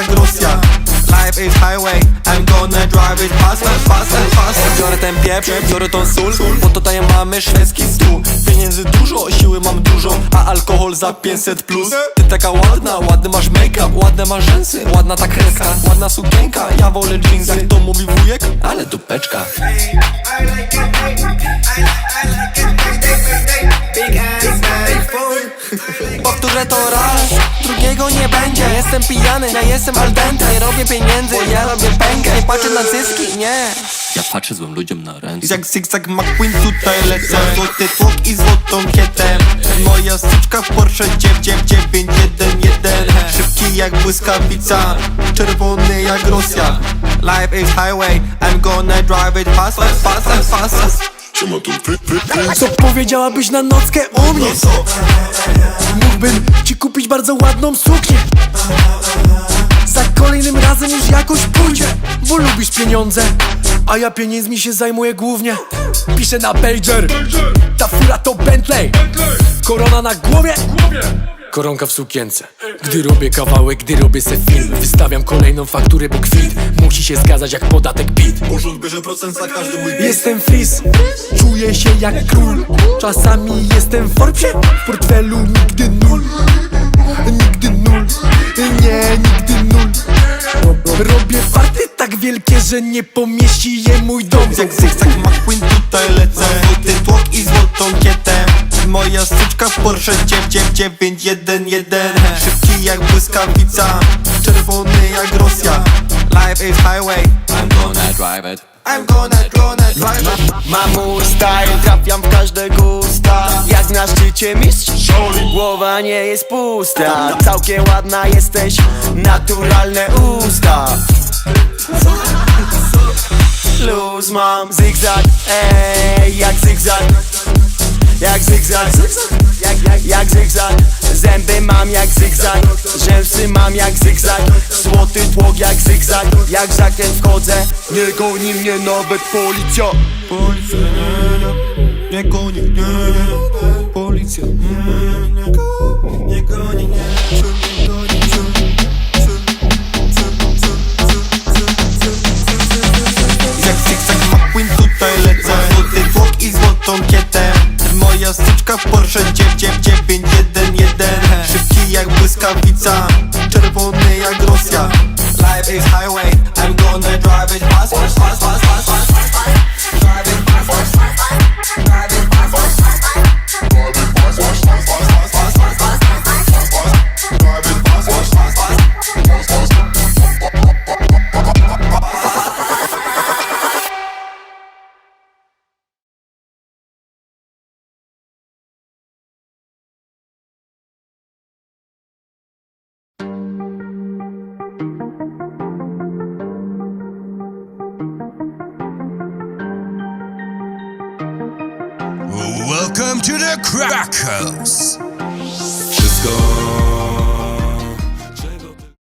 jak Rosja Life is highway I'm gonna drive it fast and fast fast Biorę ten pieprz, biorę tą sól Bo tutaj mamy szwedzki stół. Pieniędzy dużo, siły mam dużo A alkohol za 500 plus. Ty taka ładna, ładny masz make-up Ładne masz rzęsy, ładna ta kreska Ładna sukienka, ja wolę jeans Jak to mówi wujek, ale dupeczka Powtórzę to raz, drugiego nie będzie. Jestem pijany, ja jestem al dente. Nie robię pieniędzy, ja robię pękę. Nie patrzę na zyski, nie. Ja patrzę złym ludziom na ręce. Jak zigzag McQueen tutaj lecę. Złoty tłok i złotą kietę. Moja styczka w Porsche 99911 Szybki jak błyskawica Czerwony jak Rosja. Life is highway I'm gonna drive it fast, fast, fast, fast, fast. Co powiedziałabyś na nockę u mnie? Mógłbym ci kupić bardzo ładną suknię. Za kolejnym razem już jakoś pójdzie Bo lubisz pieniądze A ja pieniędzmi się zajmuję głównie. Piszę na pager. Ta fura to Bentley. Korona na głowie Koronka w sukience. Gdy robię kawałek, gdy robię se film Wystawiam kolejną fakturę, bo kwit Musi się zgadzać jak podatek PIT. Urząd bierze procent za każdy mój Jestem fris, czuję się jak król. Czasami jestem w Forbesie, w portfelu nigdy nul. Nigdy nul, nie, nigdy nul. Robię farty tak wielkie, że nie pomieści je mój dom. Jak zigzag McQueen tutaj lecę Moja styczka w Porsche 99911 Szybki jak błyskawica Czerwony jak Rosja. Life is highway. I'm gonna drive it. I'm gonna, gonna drive it. Mam mój style, trafiam w każde gusta Jak na szczycie mistrz Głowa nie jest pusta. Całkiem ładna jesteś, naturalne usta. Luz mam, zigzag, ej, jak zigzag Jak zigzag, jak, jak, jak zigzag Zęby mam jak zigzag, rzęsy mam jak zigzag Złoty tłok jak zigzag, jak żakiet wchodzę. Nie goni mnie nawet policja. Policja, nie, nie, nie goni, nie, nie Policja, nie, Moja styczka w Porsche 99911 Szybki jak błyskawica Czerwony jak Rosja. Life is highway Welcome to the Crack House. Wszystko